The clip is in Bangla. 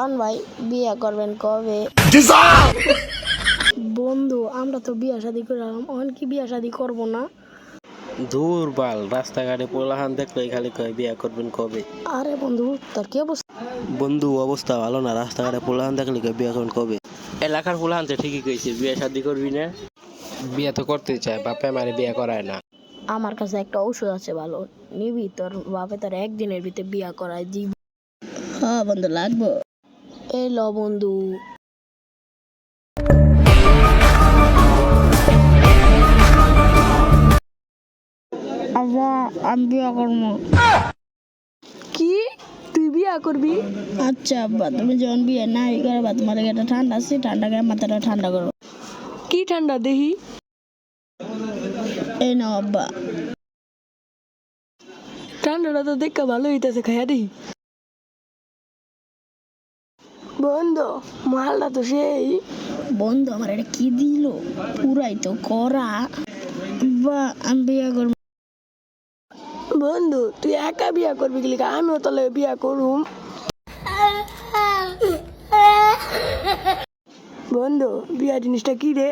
অন ভাই বিয়ে করবেন কবে? বন্ধু আমরা তো বিয়ে শাদি করলাম অন কি বিয়ে শাদি করব না? দূর বাল রাস্তাঘাটে পোলাহান দেখলে খালি কয় বিয়া করবেন কবে? আরে বন্ধু তোর কি অবস্থা? বন্ধু অবস্থা ভালো না রাস্তাঘাটে পোলাহান দেখলে কয় বিয়া করবেন কবে? এলাকার পোলাহান তো ঠিকই কইছে বিয়ে শাদি করবি না? বিয়ে তো করতে চায় বাপে মারে বিয়ে করায় না। আমার কাছে একটা ঔষধ আছে ভালো নিবি তোর বাপে তোর একদিনের ভিতরে বিয়া করায় দিব। হ্যাঁ বন্ধু লাগবো। এই ল বন্ধু আমি বিয়া করব। কি? তুই বিয়া করবি? আচ্ছা আব্বা তুমি যখন বিয়ে না করবা তোমার একটা ঠান্ডা আছে ঠান্ডা করে মাথাটা ঠান্ডা করো। কি ঠান্ডা দেখি এই নাও আব্বা। ঠান্ডাটা তো দেখা ভালো হইতেছে খাইয়া দেখি বন্ধু মালটা তো সেই। বন্ধু আমার এটা কি দিল? পুরাই তো করা বা আমি বিয়া করব। বন্ধু তুই একা বিয়া করবি কি লিখা? আমিও তাহলে বিয়া করুম। বন্ধু বিয়া জিনিসটা কি রে?